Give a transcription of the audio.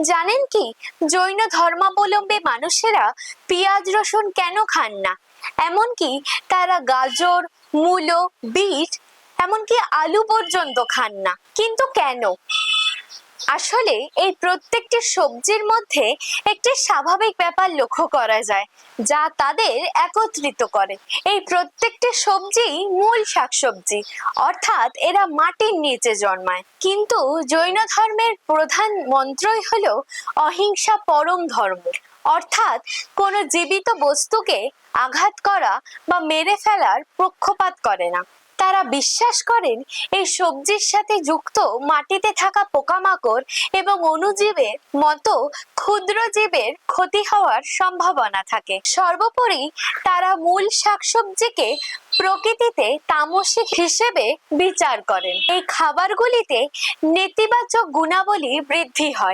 জানেন কি? জৈন ধর্মাবলম্বী মানুষেরা পেঁয়াজ, রসুন কেন খান না? এমনকি তারা গাজর, মূলো, বিট, এমনকি আলু পর্যন্ত খান না। কিন্তু কেন? আসলে এই প্রত্যেকটি সবজির মধ্যে একটি স্বাভাবিক ব্যাপার লক্ষ্য করা যায়, যা তাদের একত্রিত করে। এই প্রত্যেকটি সবজি মূল শাকসবজি, অর্থাৎ এরা মাটির নিচে জন্মায়। কিন্তু জৈন ধর্মের প্রধান মন্ত্রই হলো অহিংসা পরম ধর্ম। অর্থাৎ কোনো জীবিত বস্তুকে আঘাত করা বা মেরে ফেলার পক্ষপাত করে না। তারা বিশ্বাস করেন এই সবজির সাথে যুক্ত মাটিতে থাকা পোকামাকড় এবং অণুজীবের মতো ক্ষুদ্র জীবের ক্ষতি হওয়ার সম্ভাবনা থাকে। সর্বোপরি তারা মূল শাকসবজিকে প্রকৃতিতে তামসিক হিসেবে বিচার করেন। এই খাবারগুলিতে নেতিবাচক গুণাবলী বৃদ্ধি হয়।